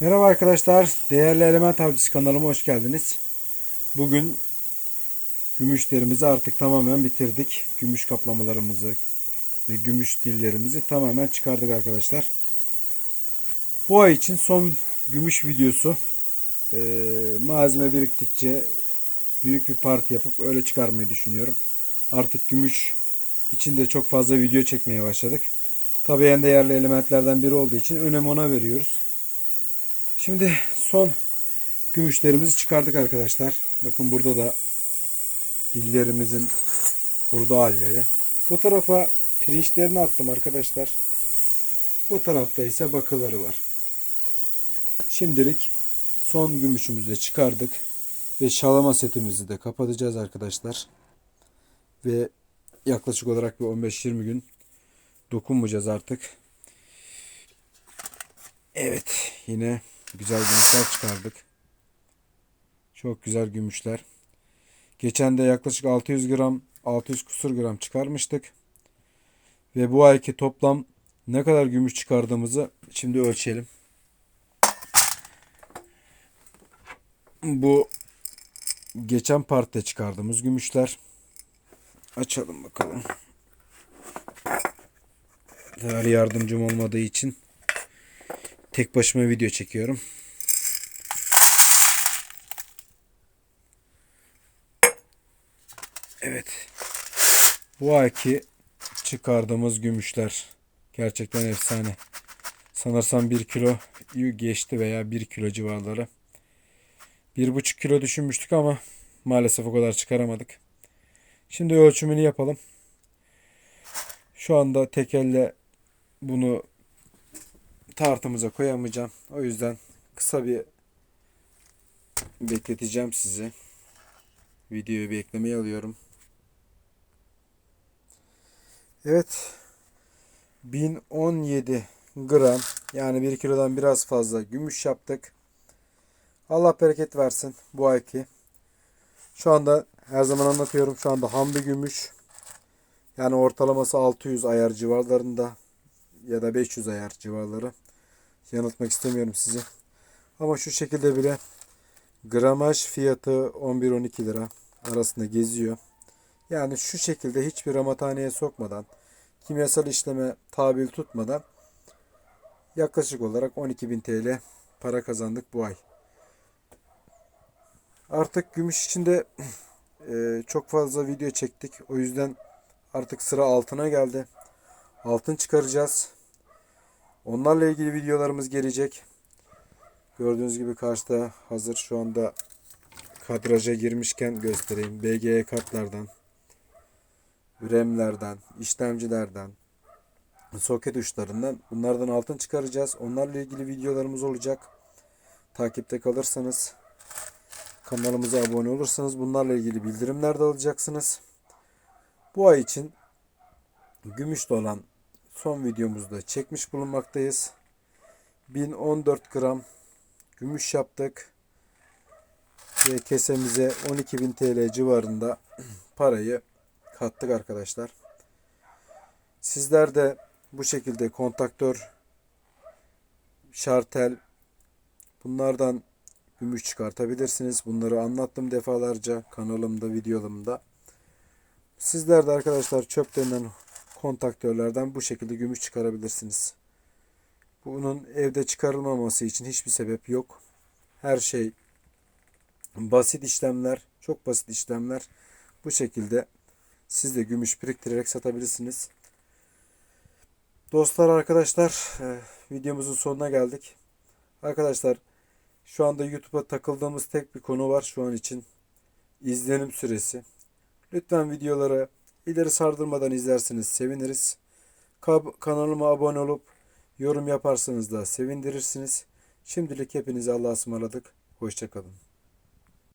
Merhaba arkadaşlar. Değerli Element Avcısı kanalıma hoş geldiniz. Bugün gümüşlerimizi artık tamamen bitirdik. Gümüş kaplamalarımızı ve gümüş dillerimizi tamamen çıkardık arkadaşlar. Bu ay için son gümüş videosu. Ee, malzeme biriktikçe büyük bir parti yapıp öyle çıkarmayı düşünüyorum. Artık gümüş içinde çok fazla video çekmeye başladık. Tabii en değerli elementlerden biri olduğu için önem ona veriyoruz. Şimdi son gümüşlerimizi çıkardık arkadaşlar. Bakın burada da dillerimizin hurda halleri. Bu tarafa pirinçlerini attım arkadaşlar. Bu tarafta ise bakıları var. Şimdilik son gümüşümüzü de çıkardık. Ve şalama setimizi de kapatacağız arkadaşlar. Ve yaklaşık olarak bir 15-20 gün dokunmayacağız artık. Evet yine güzel gümüşler çıkardık. Çok güzel gümüşler. Geçen de yaklaşık 600 gram 600 kusur gram çıkarmıştık. Ve bu ayki toplam ne kadar gümüş çıkardığımızı şimdi ölçelim. Bu geçen partta çıkardığımız gümüşler. Açalım bakalım. Değerli yardımcım olmadığı için tek başıma video çekiyorum. Evet. Bu ayki çıkardığımız gümüşler gerçekten efsane. Sanırsam 1 kilo geçti veya 1 kilo civarları. 1,5 kilo düşünmüştük ama maalesef o kadar çıkaramadık. Şimdi ölçümünü yapalım. Şu anda tek elle bunu tartımıza koyamayacağım. O yüzden kısa bir bekleteceğim sizi. Videoyu bir eklemeye alıyorum. Evet. 1017 gram yani 1 kilodan biraz fazla gümüş yaptık. Allah bereket versin bu ayki. Şu anda her zaman anlatıyorum şu anda ham bir gümüş. Yani ortalaması 600 ayar civarlarında ya da 500 ayar civarları. Yanıltmak istemiyorum sizi. Ama şu şekilde bile gramaj fiyatı 11-12 lira arasında geziyor. Yani şu şekilde hiçbir ramathaneye sokmadan, kimyasal işleme tabil tutmadan yaklaşık olarak 12.000 TL para kazandık bu ay. Artık gümüş içinde e, çok fazla video çektik. O yüzden artık sıra altına geldi. Altın çıkaracağız. Onlarla ilgili videolarımız gelecek. Gördüğünüz gibi karşıda hazır şu anda kadraja girmişken göstereyim. BGE kartlardan, RAM'lerden, işlemcilerden, soket uçlarından bunlardan altın çıkaracağız. Onlarla ilgili videolarımız olacak. Takipte kalırsanız kanalımıza abone olursanız bunlarla ilgili bildirimler de alacaksınız. Bu ay için gümüşte olan son videomuzda çekmiş bulunmaktayız. 1014 gram gümüş yaptık. Ve kesemize 12.000 TL civarında parayı kattık arkadaşlar. Sizler de bu şekilde kontaktör, şartel bunlardan gümüş çıkartabilirsiniz. Bunları anlattım defalarca kanalımda, videolarımda. Sizler de arkadaşlar çöp denilen kontaktörlerden bu şekilde gümüş çıkarabilirsiniz. Bunun evde çıkarılmaması için hiçbir sebep yok. Her şey basit işlemler, çok basit işlemler. Bu şekilde siz de gümüş biriktirerek satabilirsiniz. Dostlar arkadaşlar e, videomuzun sonuna geldik. Arkadaşlar şu anda YouTube'a takıldığımız tek bir konu var şu an için. İzlenim süresi. Lütfen videoları ileri sardırmadan izlerseniz seviniriz. Kanalıma abone olup yorum yaparsanız da sevindirirsiniz. Şimdilik hepinize Allah'a ısmarladık. Hoşçakalın.